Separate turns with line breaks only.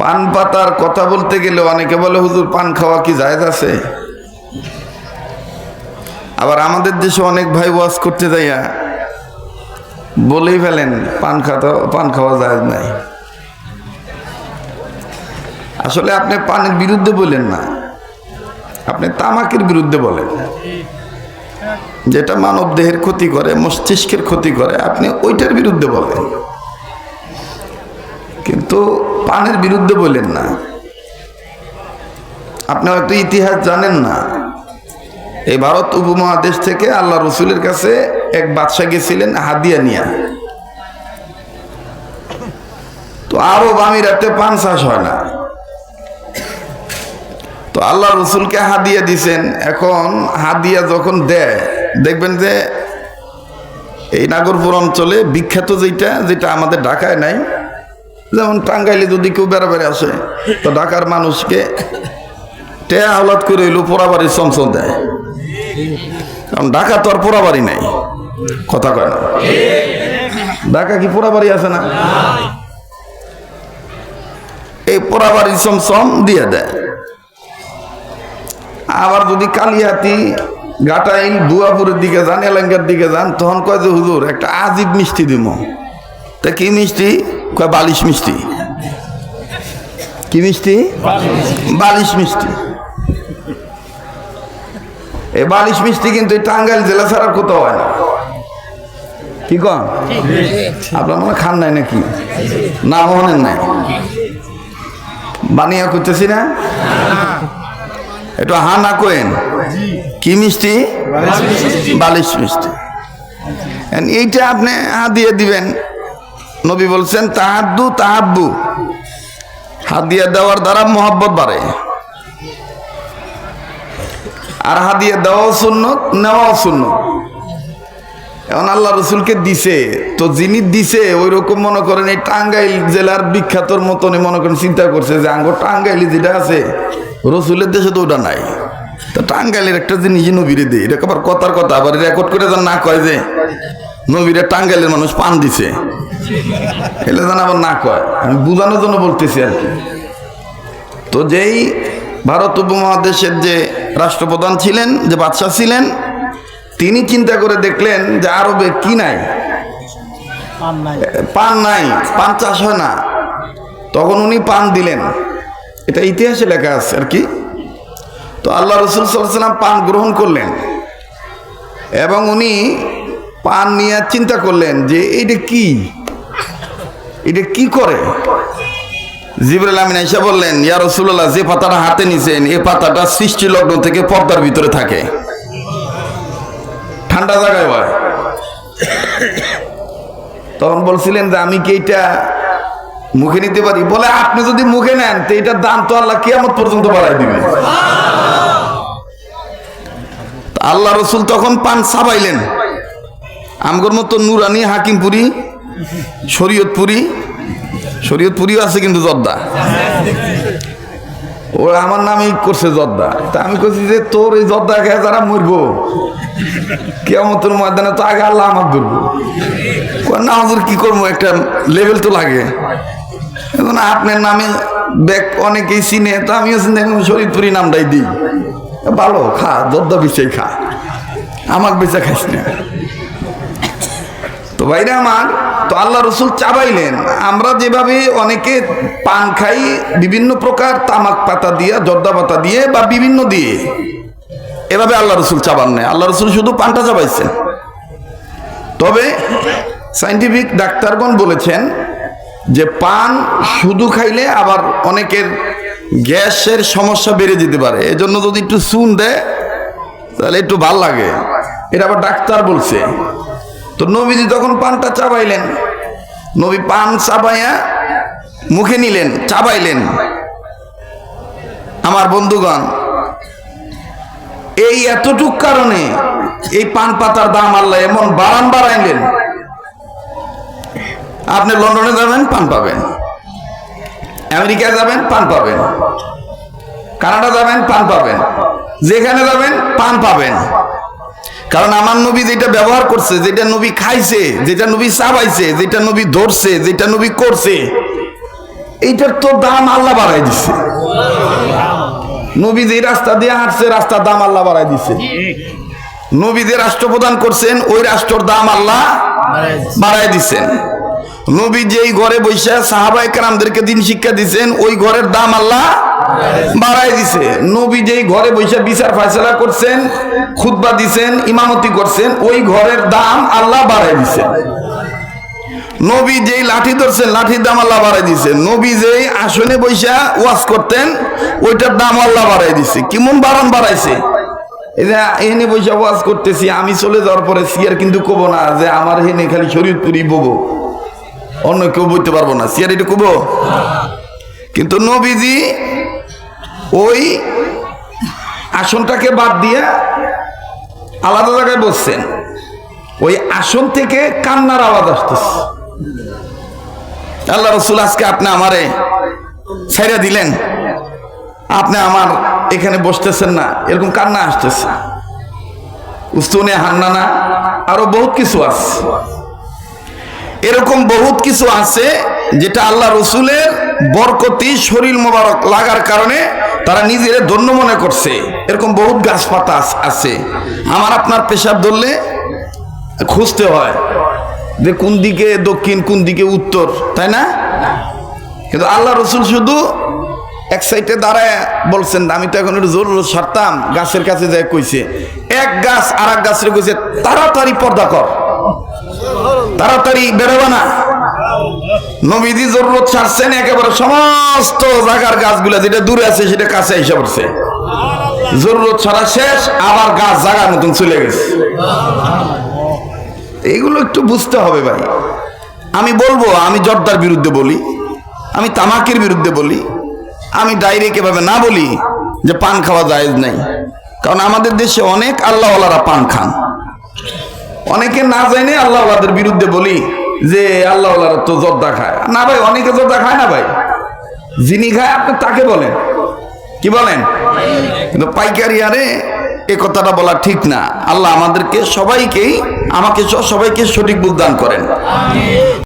পান পাতার কথা বলতে গেলে অনেকে বলে, হুজুর, পান খাওয়া কি জায়েজ আছে? আবার আমাদের দেশে অনেক ভাই ওয়াজ করতে যাইয়া বলেই ফেলেন, পান খাওয়া পান খাওয়া জায়েজ নাই। আসলে আপনি পানের বিরুদ্ধে বলেন না। আপনি তামাকের বিরুদ্ধে বলেন। যেটা মানব দেহের ক্ষতি করে, মস্তিষ্কের ক্ষতি করে, আপনি ওইটার বিরুদ্ধে বলেন। কিন্তু পানের বিরুদ্ধে বলেন না। আপনি হয়তো ইতিহাস জানেন না। এই ভারত উপমহাদেশ থেকে আল্লাহ রসুলের কাছে এক বাদশাহ গেছিলেন হাদিয়া নিয়া। তো আরব আমিরাতে পান চাষ হয় না। তো আল্লাহ রসুলকে হাদিয়া দিছেন। এখন হাদিয়া যখন দেয়, দেখবেন যে এই নাগরপুর অঞ্চলে বিখ্যাত যেটা যেটা আমাদের ঢাকায় নাই যেমন টাঙ্গাইলে যদি কেউ বেড়াবেড়ে আসে, তো ঢাকার মানুষকে টেয়া হাওলাত করে হইল পোড়াবাড়ির চমচম দেয়। কারণ ঢাকা তো আর পোড়াবাড়ি নাই। কথা কয় না। ঢাকা কি পোড়াবাড়ি আছে না? এই পোড়াবাড়ির চমচম দিয়ে দেয়। আবার যদি কালিয়াতি গাটাইল দুয়াপুরের দিকে যান, এলাঙ্গার দিকে যান, তখন কয় যে, হুজুর, একটা আজিব মিষ্টি দিব তা কি মিষ্টি? কয় বালিশ মিষ্টি। কি মিষ্টি? বালিশ মিষ্টি। এই বালিশ মিষ্টি কিন্তু টাঙ্গাইল জেলা ছাড়া কোথাও হয় না। কি কন? আপনার মনে খান নাই নাকি? না মনের নাই? বানিয়া করতেছি না? একটু হা না কোয়েন কি মিষ্টি? বালিশ মিষ্টি। এইটা আপনি হা দিয়ে দিবেন। নবী বলছেন, তাহাদ্দু, তাহাব্বু। হাত দিয়ে দেওয়ার দ্বারা মোহাব্বত বাড়ে। আর হাদিয়া দেওয়াও সুন্নত, নেওয়াও সুন্নত। এখন আল্লাহ রসুলকে দিছে, তো যিনি দিছে ওই রকম মনে করেন এই টাঙ্গাইল জেলার বিখ্যাতর মতনই মনে করেন চিন্তা করছে যে, আঙ্গ টাঙ্গাইলি যেটা আছে, রসুলের দেশে তো ওটা নাই। তা টাঙ্গাইলের একটা জিনিস নবীরে দেয় এটা আবার কথার কথা, আবার রেকর্ড করে যেন না কয় যে, নবীরে টাঙ্গাইলের মানুষ পান দিছে। এলে যেন আবার না কয় আমি বোঝানোর জন্য বলতেছি আর কি। তো যেই ভারত উপমহাদেশের যে রাষ্ট্রপ্রধান ছিলেন যে বাদশাহ ছিলেন তিনি চিন্তা করে দেখলেন যে আরবে কি নাই। পান নাই। পান চাষ হয় না। তখন উনি পান দিলেন। এটা ইতিহাসে লেখা আছে আর কি। তো আল্লাহ রসুল সাল্লাম পান গ্রহণ করলেন এবং উনি পান নিয়ে চিন্তা করলেন যে এইটা কি? এটা কি করে? জিবরুল আমিন এসে বললেন, ইয়া রসুল্লাহ যে পাতাটা হাতে নিছেন এই পাতাটা সৃষ্টি লগ্ন থেকে পর্দার ভিতরে থাকে। ঠান্ডা জায়গায় হয়। তখন বলছিলেন যে, আমি কি এটা মুখে নিতে পারি? বলে, আপনি যদি মুখে নেন, তো এটার দাম তো আল্লাহ কিয়ামত পর্যন্ত বাড়াই দিবে। আল্লাহ রসুল তখন পান সাবাইলেন। আমগর মতো নুরানি, হাকিমপুরি শরীয়তপুরি, শরীয়তপুরিও আছে কিন্তু জর্দা। ও আমার নামই করছে জর্দা। তা আমি করছি যে, তোর এই জর্দা খেয়ে যারা মরবো কেমতের ময়দানে তো আগে আল্লাহ আমার ধরবো। না হুজুর, কি করব? একটা লেভেল তো লাগে। এখন আপনার নামে ব্যাগ অনেকেই চিনে, তো আমিও চিন্তা শরীরপুরি নামটাই দিই। ভালো, খা, জর্দা বিছাই খা। আমার বেচা খাইস না। তো ভাইরা আমার, তো আল্লাহ রসুল চাবাইলেন। আমরা যেভাবে অনেকে পান খাই, বিভিন্ন প্রকার তামাক পাতা দিয়ে, জর্দা পাতা দিয়ে বা বিভিন্ন দিয়ে, এভাবে আল্লাহ রসুল চাবান নেয় আল্লাহ রসুল শুধু পানটা চাবাইছেন। তবে সাইন্টিফিক ডাক্তারগণ বলেছেন যে পান শুধু খাইলে আবার অনেকের গ্যাসের সমস্যা বেড়ে যেতে পারে। এজন্য যদি একটু চুন দেয়, তাহলে একটু ভালো লাগে। এটা আবার ডাক্তার বলছে। তো নবীজি তখন পানটা চাবাইলেন, নবী পান চাবাইয়া মুখে নিলেন, চাবাইলেন। আমার বন্ধুগণ, এই এতটুক কারণে এই পান পাতার দাম আল্লাহ এমন বাড়ান বাড়াইলেন। আপনি লন্ডনে যাবেন, পান পাবেন। আমেরিকায় যাবেন, পান পাবেন। কানাডা যাবেন, পান পাবেন। যেখানে যাবেন, পান পাবেন। কারণ আমার নবী যেটা ব্যবহার করছে, যেটা নবী খাইছে, যেটা নবী চাবাইছে, যেটা নবী ধরছে, যেটা নবী করছে, এইটার তো দাম আল্লাহ বাড়াই দিছে। নবী যে রাস্তা দিয়ে হাঁটছে, রাস্তার দাম আল্লাহ বাড়াই দিছে। নবী যে রাষ্ট্র প্রদান করছেন, ওই রাষ্ট্রর দাম আল্লাহ বাড়াই দিছেন। নবী যেই ঘরে বৈশা সাহাবাই কারামদেরকে দিন শিক্ষা দিচ্ছেন ওই ঘরের দাম আল্লাহ বাড়াই দিছে। নবী যেই ঘরে বৈশা বিচার ফয়সলা করছেন, খুতবা দিছেন ইমামতি করছেন, ওই ঘরের দাম আল্লাহ বাড়াই দিছেন নবী যেই লাঠি ধরছেন, লাঠির দাম আল্লাহ বাড়াই দিছে। নবী যেই আসনে বৈশা ওয়াজ করতেন, ওইটার দাম আল্লাহ বাড়াই দিছে। কেমন বাড়ান বাড়াইছে? যে এখানে বৈশা ওয়াজ করতেছি, আমি চলে যাওয়ার পরে সিয়ার কিন্তু কব না যে আমার হেনে খালি শরীর শরীরপুরি ববো। অন্য কেউ বলতে পারব না। সিয়ার এটা কব? কিন্তু নবীজি ওই আসনটাকে বাদ দিয়ে আলাদা জায়গায় বসছেন। ওই আসন থেকে কান্নার আওয়াজ আসতেছে। আল্লাহ রসুল আজকে আপনি আমারে ছেড়ে দিলেন। আপনি আমার এখানে বসতেছেন না, এরকম কান্না আসতেছে। উস্তুনে হান্নানা, আরও বহুত কিছু আছে। এরকম বহুত কিছু আছে যেটা আল্লাহ রসুলের বরকতি, শরীর মোবারক লাগার কারণে তারা নিজের ধন্য মনে করছে। এরকম বহুত গাছপাতা আছে। আমার আপনার পেশাব ধরলে খুঁজতে হয় যে কোন দিকে দক্ষিণ, কোন দিকে উত্তর, তাই না? কিন্তু আল্লাহ রসুল শুধু এক সাইডে দাঁড়ায় বলছেন, আমি তো এখন একটু জোর সারতাম, গাছের কাছে যায় কইছে। এক গাছ আর এক গাছের কইছে, তাড়াতাড়ি পর্দা কর, তাড়াতাড়ি বেরোবে না। নবীদি জরুরত ছাড়ছেন, একেবারে সমস্ত জায়গার গাছগুলা যেটা দূরে আছে সেটা কাছে এসে পড়ছে। জরুরত ছাড়া শেষ, আবার গাছ জায়গার মতন চলে গেছে। এগুলো একটু বুঝতে হবে ভাই। আমি বলব, আমি জর্দার বিরুদ্ধে বলি, আমি তামাকের বিরুদ্ধে বলি, আমি ডাইরেক্ট এভাবে না বলি যে পান খাওয়া জায়েজ নাই। কারণ আমাদের দেশে অনেক আল্লাহওয়ালারা পান খান। অনেকে না জানে আল্লাহওয়ালাদের বিরুদ্ধে বলি যে আল্লাহ তো জর্দা খায়। না ভাই অনেকে জর্দা খায় না ভাই? যিনি খায় আপনি তাকে বলেন। কি বলেন? কিন্তু পাইকারি আরে এ কথাটা বলা ঠিক না। আল্লাহ আমাদেরকে সবাইকেই আমাকে সবাইকে সঠিক বুদ্ধ করেন।